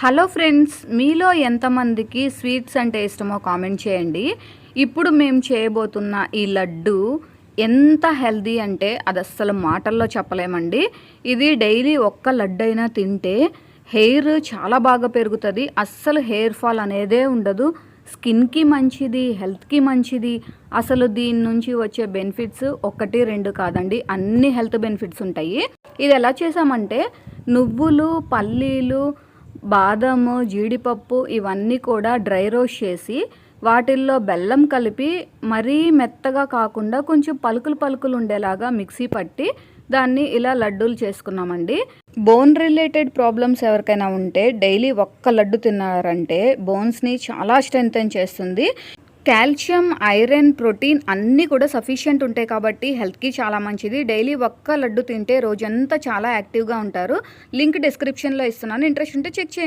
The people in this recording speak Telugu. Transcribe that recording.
హలో ఫ్రెండ్స్ మీలో ఎంతమందికి స్వీట్స్ అంటే ఇష్టమో కామెంట్ చేయండి. ఇప్పుడు మేము చేయబోతున్న ఈ లడ్డు ఎంత హెల్దీ అంటే అది అస్సలు మాటల్లో చెప్పలేమండి. ఇది డైలీ ఒక్క లడ్డు అయినా తింటే హెయిర్ చాలా బాగా పెరుగుతుంది. అస్సలు హెయిర్ ఫాల్ అనేదే ఉండదు. స్కిన్కి మంచిది హెల్త్కి మంచిది. అసలు దీని నుంచి వచ్చే బెనిఫిట్స్ ఒకటి రెండు కాదండి. అన్ని హెల్త్ బెనిఫిట్స్ ఉంటాయి. ఇది ఎలా చేసామంటే నువ్వులు పల్లీలు బాదము జీడిపప్పు ఇవన్నీ కూడా డ్రై రోస్ట్ చేసి వాటిల్లో బెల్లం కలిపి మరీ మెత్తగా కాకుండా కొంచెం పలుకులు పలుకులు ఉండేలాగా మిక్సీ పట్టి దాన్ని ఇలా లడ్డూలు చేసుకున్నామండి. బోన్ రిలేటెడ్ ప్రాబ్లమ్స్ ఎవరికైనా ఉంటే డైలీ ఒక్క లడ్డు తిన్నారంటే బోన్స్ని చాలా స్ట్రెంగ్తన్ చేస్తుంది. కాల్షియం ఐరన్ ప్రోటీన్ అన్నీ కూడా సఫిషియంట్ ఉంటాయి కాబట్టి హెల్త్కి చాలా మంచిది. డైలీ ఒక్క లడ్డు తింటే రోజంతా చాలా యాక్టివ్గా ఉంటారు. లింక్ డిస్క్రిప్షన్లో ఇస్తున్నాను. ఇంట్రెస్ట్ ఉంటే చెక్ చేయండి.